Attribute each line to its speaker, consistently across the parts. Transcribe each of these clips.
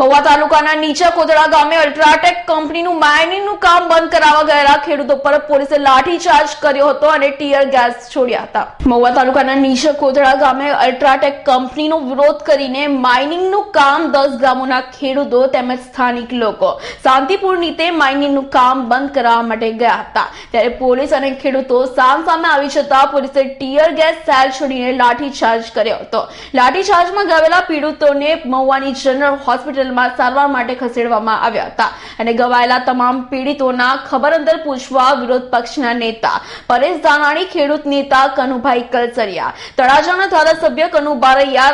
Speaker 1: મહુવા તાલુકાના નીચા કોદડા ગામે અલ્ટ્રાટેક કંપનીનું માઇનિંગનું કામ બંધ કરાવવા ગયેલા ખેડૂતો પર પોલીસે લાઠીચાર્જ કર્યો હતો અને ટીયર ગેસ છોડ્યા હતા. મહુવા તાલુકાના નીચા કોતડા ગામે અલ્ટ્રાટેક કંપનીનો વિરોધ કરીને માઇનિંગનું કામ દસ ગામોના ખેડૂતો તેમજ સ્થાનિક લોકો શાંતિપૂર્ણ રીતે માઇનિંગનું કામ બંધ કરાવવા માટે ગયા હતા. ત્યારે પોલીસ અને ખેડૂતો સામ સામે આવી જતા પોલીસે ટીયર ગેસ સેલ છોડીને લાઠીચાર્જ કર્યો હતો. લાઠીચાર્જમાં ગયેલા પીડિતોને મહુવાની જનરલ હોસ્પિટલમાં સારવાર માટે ખસેડવામાં આવ્યા હતા અને ગવાયેલા તમામ પીડિતોના ખબર અંદર પૂછવા વિરોધ પક્ષના નેતા પરેશ ધાનાણી, ખેડૂત નેતા કનુભાઈ કલસરિયા, તળાજાના ધારાસભ્ય કનુ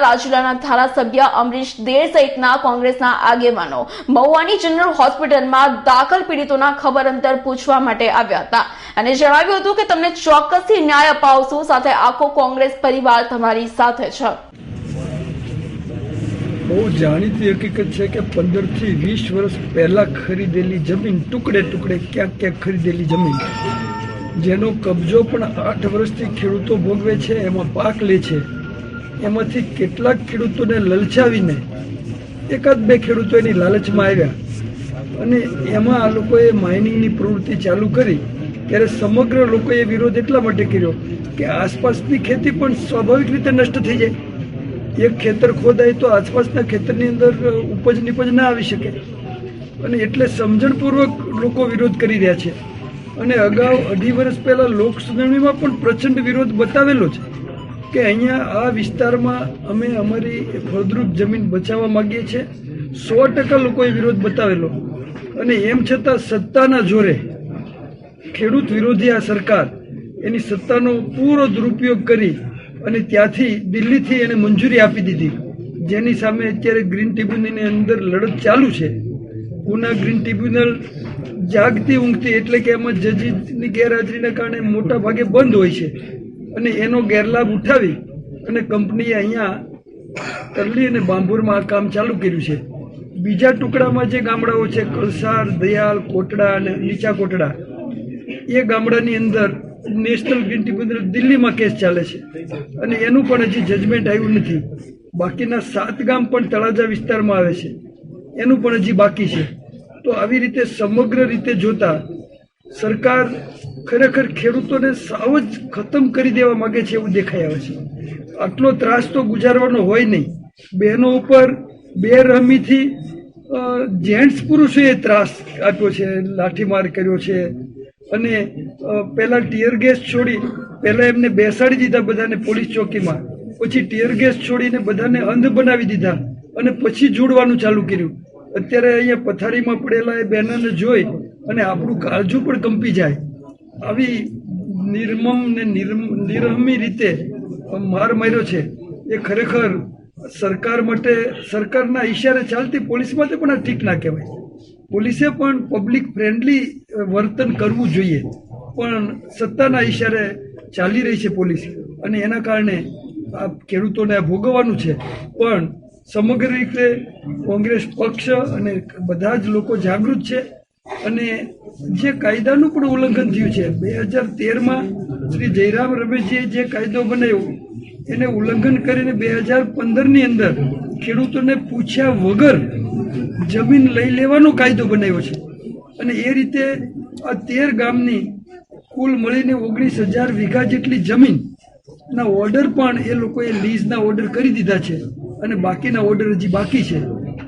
Speaker 1: રાજુલાના ધારાસભ્ય અમરીશ દેર સહિતના કોંગ્રેસના આગેવાનો, મહુવાની જનરલ હોસ્પિટલમાં દાખલ પીડિતોના ખબર અંતર પૂછવા માટે આવ્યા હતા. અને જણાવ્યું હતું કે તમને ચોક્કસથી ન્યાય અપાવશું, સાથે આખો કોંગ્રેસ પરિવાર તમારી સાથે છે.
Speaker 2: બહુ જાણીતી હકીકત છે કે પંદરથી વીસ વર્ષ પહેલાં ખરીદેલી જમીન ટુકડે ટુકડે ક્યાંક ક્યાંક ખરીદેલી જમીન. જેનો કબજો પણ આઠ વર્ષથી ખેડૂતો ભોગવે છે, એમાં પાક લે છે. એમાંથી કેટલાક ખેડૂતોને લલચાવીને એકાદ બે ખેડૂતો એની લાલચમાં આવ્યા. અને એમાં આ લોકોએ માઇનિંગની પ્રવૃત્તિ ચાલુ કરી. ત્યારે સમગ્ર લોકોએ વિરોધ એટલા માટે કર્યો કે આસપાસની ખેતી પણ સ્વાભાવિક રીતે નષ્ટ થઈ જાય. એક ખેતર ખોદાય તો આસપાસના ખેતરની અંદર ઉપજ નીપજ ના આવી શકે. અને એટલે સમજણપૂર્વક લોકો વિરોધ કરી રહ્યા છે. અને અગાઉ અઢી વર્ષ પહેલાં લોક પણ પ્રચંડ વિરોધ બતાવેલો છે કે અહીંયા આ વિસ્તારમાં અમે અમારી ફળદ્રુપ જમીન બચાવવા માગીએ છીએ. સો ટકા લોકોએ વિરોધ બતાવેલો. અને એમ છતાં સત્તાના જોરે ખેડૂત વિરોધી આ સરકાર એની સત્તાનો પૂરો દુરુપયોગ કરી અને ત્યાંથી દિલ્હીથી એને મંજૂરી આપી દીધી. જેની સામે અત્યારે ગ્રીન ટ્રિબ્યુનલની અંદર લડત ચાલુ છે. પુના ગ્રીન ટ્રિબ્યુનલ જાગતી ઊંઘતી એટલે કે એમાં જજીની ગેરહાજરીના કારણે મોટા ભાગે બંધ હોય છે. અને એનો ગેરલાભ ઉઠાવી અને કંપનીએ અહીંયા તરલી અને બાંભુરમાં આ કામ ચાલુ કર્યું છે. બીજા ટુકડામાં જે ગામડાઓ છે, કલસાર, દયાલ, કોટડા અને નીચા કોટડા એ ગામડાની અંદર નેશનલ ગ્રીન ટ્રિબ્યુનલ દિલ્હીમાં કેસ ચાલે છે. અને એનું પણ હજી જજમેન્ટ આવ્યું નથી. બાકીના સાત ગામ પણ તળાજા વિસ્તારમાં આવે છે. એનું પણ હજી બાકી છે. તો આવી રીતે સમગ્ર રીતે જોતા સરકાર ખરેખર ખેડૂતોને સાવ જ ખતમ કરી દેવા માગે છે એવું દેખાઈ આવે છે. આટલો ત્રાસ તો ગુજારવાનો હોય નહીં. બહેનો ઉપર બેરહમીથી જેન્ટ્સ પુરુષોએ ત્રાસ આપ્યો છે, લાઠીમાર કર્યો છે અને પહેલાં ટીયર ગેસ છોડી પહેલાં એમને બેસાડી દીધા બધાને પોલીસ ચોકીમાં. પછી ટીયર ગેસ છોડીને બધાને અંધ બનાવી દીધા અને પછી જોડવાનું ચાલુ કર્યું. અત્યારે અહીંયા પથારીમાં પડેલા એ બેનરને જોઈ અને આપણું કાળજું પણ કંપી જાય. આવી નિર્મમ ને નિરહમી રીતે માર માર્યો છે. એ ખરેખર સરકાર માટે, સરકારના ઈશારે ચાલતી પોલીસ માટે પણ આ ઠીક ના કહેવાય. પોલીસે પણ પબ્લિક ફ્રેન્ડલી વર્તન કરવું જોઈએ. પણ સત્તાના ઈશારે ચાલી રહી છે પોલીસ. અને એના કારણે આ ખેડૂતોને આ ભોગવવાનું છે. પણ સમગ્ર રીતે કોંગ્રેસ પક્ષ અને બધા જ લોકો જાગૃત છે. અને જે કાયદાનું પણ ઉલ્લંઘન થયું છે, બે હજાર તેરમાં શ્રી જયરામ રમેશજીએ જે કાયદો બનાવ્યો, એને ઉલ્લંઘન કરીને બે હજાર પંદરની અંદર ખેડૂતોને પૂછ્યા વગર જમીન લઈ લેવાનો કાયદો બનાવ્યો છે. અને એ રીતે આ તેર ગામની કુલ મળીને ઓગણીસ હજાર વીઘા જેટલી જમીનના ઓર્ડર પણ એ લોકોએ લીઝના ઓર્ડર કરી દીધા છે અને બાકીના ઓર્ડર હજી બાકી છે.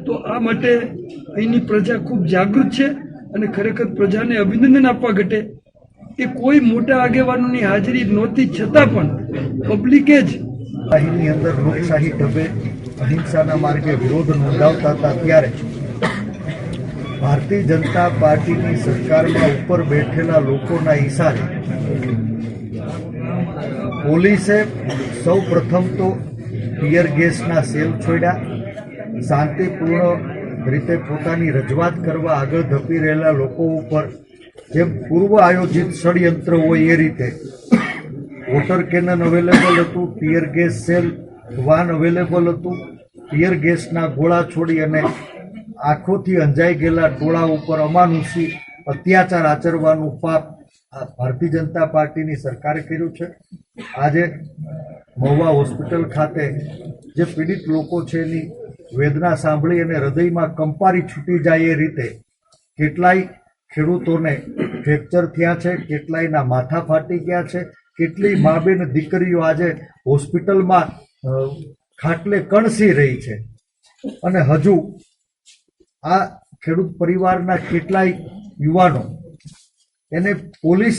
Speaker 2: તો આ માટે અહીંની પ્રજા ખૂબ જાગૃત છે અને ખરેખર પ્રજાને અભિનંદન આપવા ઘટે. કે કોઈ મોટા આગેવાનોની હાજરી નહોતી, છતાં પણ પબ્લિકે જ
Speaker 3: અહીંની અંદર લોકશાહી ઢબે અહિંસાના માર્ગે વિરોધ નોંધાવતા હતા ત્યારે ભારતીય જનતા પાર્ટીની સરકારમાં ઉપર બેઠેલા લોકોના ઈશારે પોલીસે સૌ પ્રથમ તો ટીયર ગેસના સેલ છોડ્યા. શાંતિપૂર્ણ રીતે પોતાની રજૂઆત કરવા આગળ ધપી રહેલા લોકો ઉપર જેમ પૂર્વ આયોજિત ષડયંત્ર હોય એ રીતે. વોટર કેનન અવેલેબલ હતું, tear gas shell van available હતું. ટીયર ગેસના ગોળા છોડી અને આંખોથી અંજાઈ ગયેલા ટોળા ઉપર અમાનુષી અત્યાચાર આચરવાનું પાપ આ ભારતીય જનતા પાર્ટીની સરકારે કર્યું છે. આજે મહુવા હોસ્પિટલ ખાતે જે પીડિત લોકો છે એની વેદના સાંભળી અને હૃદયમાં કંપારી છૂટી જાય એ રીતે કેટલાય ખેડૂતોને ફ્રેક્ચર થયા છે, કેટલાયના માથા ફાટી ગયા છે, કેટલી મા બેન દીકરીઓ આજે હોસ્પિટલમાં ખાટલે કણસી રહી છે. અને હજુ આ ખેડૂત પરિવારના કેટલાય યુવાનો એને પોલીસ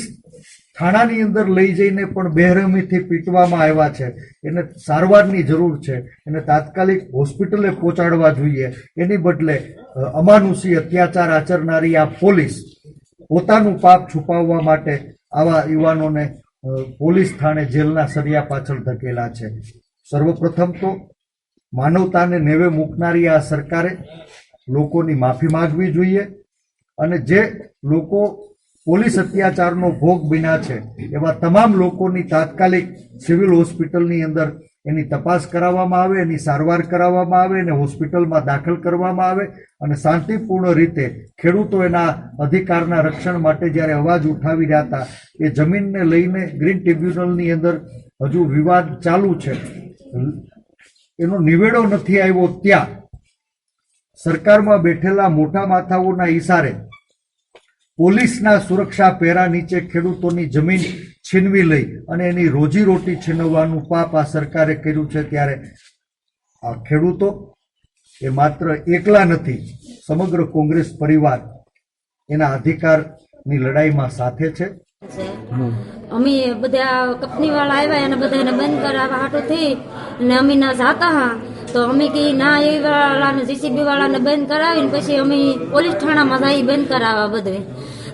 Speaker 3: થાણાની અંદર લઈ જઈને પણ બેરહમીથી પીટવામાં આવ્યા છે. એને સારવારની જરૂર છે. એને તાત્કાલિક હોસ્પિટલે પહોંચાડવા જોઈએ. એની બદલે અમાનુષી અત્યાચાર આચરનારી આ પોલીસ પોતાનું પાપ છુપાવવા માટે આવા યુવાનોને પોલીસ થાણે જેલના સરિયા પાછળ ધકેલા છે. સર્વપ્રથમ તો માનવતાને નેવે મૂકનારી આ સરકારે લોકોની માફી માંગવી જોઈએ અને જે લોકો પોલીસ અત્યાચારનો ભોગ બન્યા છે, એવા તમામ લોકોની તાત્કાલિક સિવિલ હોસ્પિટલની અંદર એની તપાસ કરાવવામાં આવે, એની સારવાર કરાવવામાં આવે અને હોસ્પિટલમાં દાખલ કરવામાં આવે અને શાંતિપૂર્ણ રીતે ખેડૂતો એના અધિકારના રક્ષણ માટે જ્યારે અવાજ ઉઠાવી રહ્યા હતા, એ જમીનને લઈને ગ્રીન ટ્રિબ્યુનલની અંદર હજુ વિવાદ ચાલુ છે. એનો નિવેડો નથી આવ્યો ત્યાં. સરકારમાં બેઠેલા મોટા માથાઓના ઈશારે પોલીસના સુરક્ષા પહેરા નીચે ખેડૂતોની જમીન છીનવી લઈ અને એની રોજીરોટી છીનવવાનું પાપ આ સરકારે કર્યું છે ત્યારે આ ખેડૂતો એ માત્ર એકલા નથી, સમગ્ર કોંગ્રેસ પરિવાર એના અધિકારની લડાઈમાં સાથે છે.
Speaker 4: અમે બધા કંપની વાળા આવ્યા અને બધાને બંધ કરાવવા હાટું થઈ અને અમે ના જાતા તો અમે કે ના, એ વાળાને જીસીબી વાળાને બંધ કરાવીને પછી અમે પોલીસ થાણામાં જઈ બંધ કરાવવા બધે.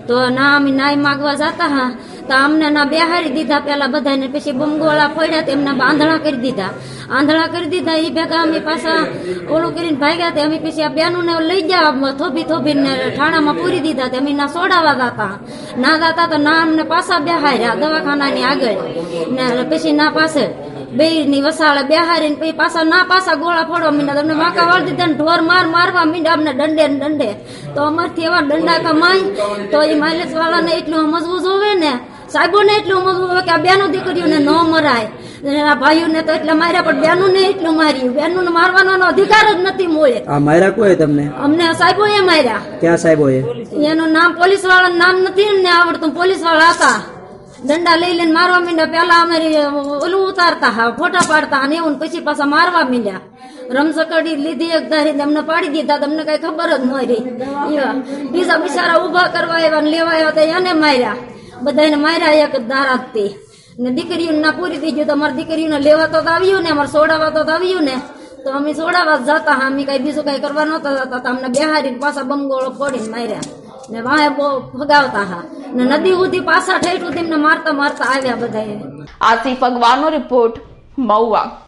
Speaker 4: તો ના, અમે નાય માગવા જતા હા. તો અમને ના બેહારી દીધા પેલા બધાને, પછી બમગોળા ફોડ્યા તો એમના બાંધણા કરી દીધા. આંધળા કરી દીધા એ ભેગા અમે પાછા ઓલું કરીને ભાગ્યા તે અમે પછી આ બેનું ને લઈ ગયા થોભી થોભીને ઠાણામાં પૂરી દીધા તે અમે ના સોડાવા દાતા ના દાતા તો ના અમને પાછા બેહાર્યા દવાખાનાની આગળ. ને પછી ના પાસે બે ની વસાળે બેહારીને પછી પાછા ના પાછા ગોળા ફોડવા મીંડા. તમને વાંકા વાળી દીધા ઢોર માર મારવા મીંડા અમને દંડે ને દંડે. તો અમારથી એવા દંડા કમાય તો એ માઇલેજ વાળાને એટલું સમજવું જોવે ને સાહેબોને એટલું સમજવું હોય કે આ બેનો દીકરીઓને ન મરાય. આ ભાઈઓને તો એટલે માર્યા પણ બેનું ને એટલું માર્યું. બેનું મારવાનો અધિકાર જ નથી મળે.
Speaker 5: આ માર્યા કોઈ તમને?
Speaker 4: અમને સાહેબો એ માર્યા.
Speaker 5: ક્યાં સાહેબો
Speaker 4: એનું નામ પોલીસ વાળાનું નામ નથી ને આવડતું. પોલીસવાળા હતા. દંડા લઈ લઈને મારવા માંડ્યા. પેલા અમે ઓલું ઉતારતા હા, ફોટા પાડતા અને એવું પછી પાછા મારવા માંડ્યા. રમસકડી લીધી એક ધારી અમને પાડી દીધા તમને કઈ ખબર જ ન રહી. બીજા બિચારા ઊભા કરવા આવ્યા ને લેવા આવ્યા હતા એને માર્યા. બધાને માર્યા એક દારાથી ને દીકરીઓને ના પૂરી થઈ ગયું તો અમારી દીકરીઓને લેવા તો આવ્યું ને, અમારે સોડાવા તો આવ્યું ને. તો અમે સોડાવા જતા અમે કઈ બીજું કઈ કરવા નતા જતા અમને બેહારી પાછા બમગોળો ફોડીને માર્યા. ને વાહે બહુ ભગાવતા હા. ને નદી સુધી પાછા ઠેઠ એમને મારતા મારતા આવ્યા બધા
Speaker 1: આસિફ અગવાનો રિપોર્ટ મહુવા.